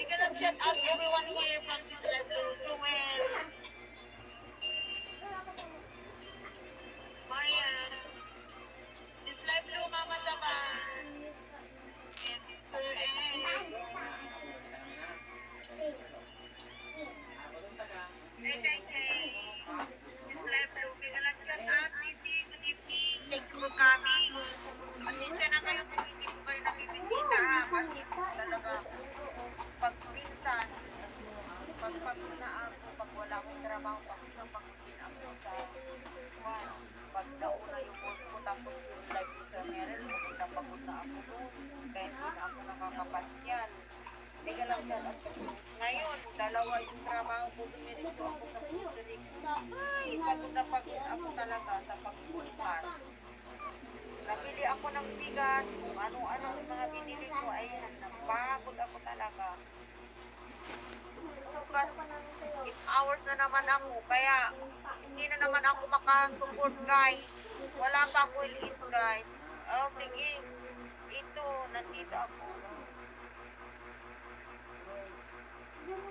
We I'm just, everyone here from this level to win. Kaya hindi ako nakakapasyal. Teka lang dyan. Ngayon, dalawa yung trabaho ko, dumiretso ako sa putulik. Ay, pagod na ako talaga sa pagbulikan. Nabili ako ng bigas, kung ano-ano yung mga binili ko, ayan, napagod ako talaga. Bukas, 8 hours na naman ako, kaya hindi na naman ako makasupport guys. Wala pa ako ilis guys. Oh, sige. Ito, nandito ako. Sino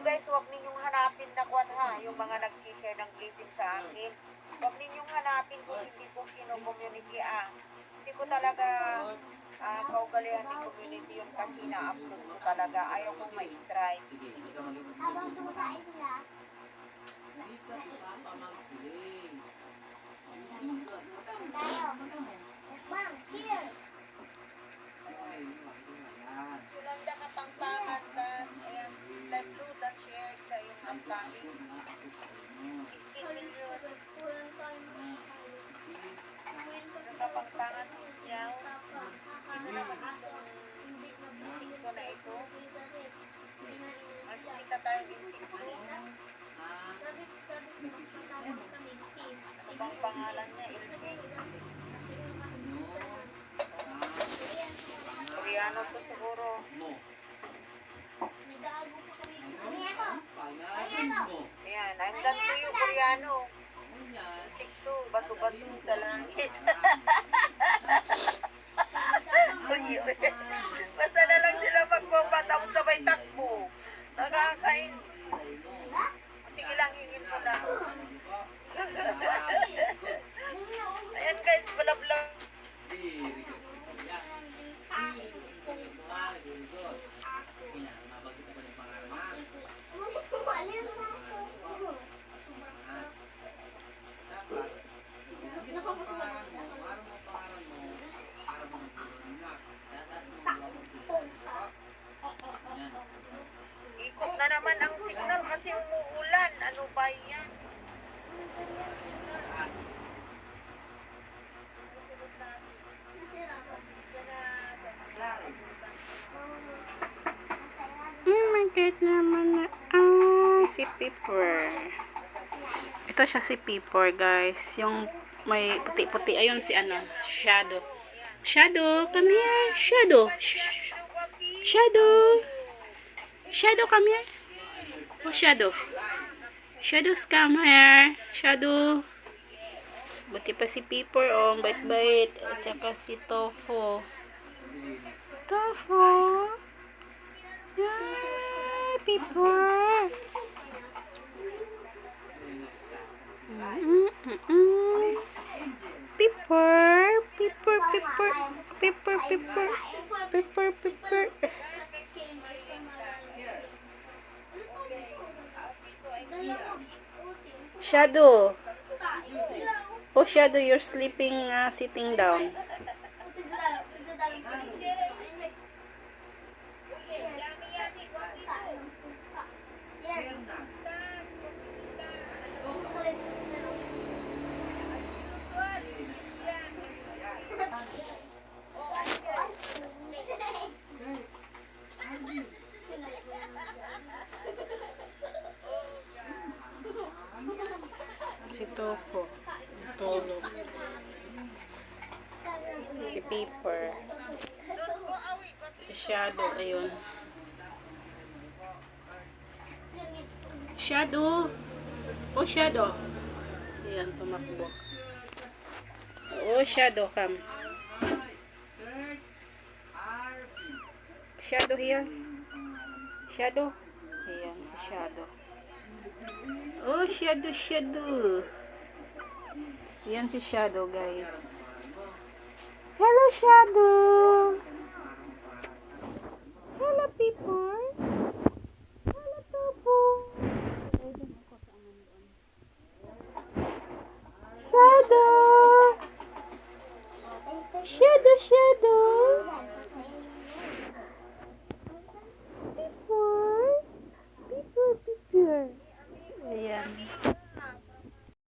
guys, huwag ninyong hanapin na kwan ha. Yung mga nag-share ng blessing sa akin. Huwag ninyong hanapin kung hindi ko kino-community ah. Hindi ko talaga ah, kaugalian ni community yun kasi na-upload ko talaga. Ayaw kong ma-try. Habang sumakain sila. Ma'am, cheers! Yung upcoming 15 million. Yung Kapangpangan yaw. Ano naman itong ko na ito? Magkita tayo in TikTok. Ano bang pangalan niya? Koreano to siguro. Ayan, done to you, Koreano. TikTok, bato-bato sa langit. Uy, uy. Basta na lang sila magbabatang sabay takbo. Nakakain. Sige lang, hingin mo lang. Ayan guys, balablang. Ikot na naman ang signal kasi umuulan. Ano ba yan? Oh my God naman na. Pepper. Ito siya si Pepper, guys. Yung may puti-puti. Ayun si ano, Shadow. Shadow, come here. Shadow. Shh. Shadow. Shadow, come here. Oh, Shadow. Shadows, come here. Shadow. Buti pa si Pepper, oh. Ang bait-bait. At saka si Tofu. Tofu. Hi, Pepper. Pepper, Pepper, Pepper, Pepper, Pepper, Pepper, Pepper. Shadow. Oh, Shadow, you're sleeping, uh, sitting down. Si Tofo. Tulog. Si Paper. Si Shadow. Ayun. Shadow. Oh, Shadow. Ayan, tumakbo. Oh, Shadow, come. Shadow here. Shadow. Ayan, si Shadow. Oh, Shadow, Shadow. Yan si Shadow, guys. Hello, Shadow.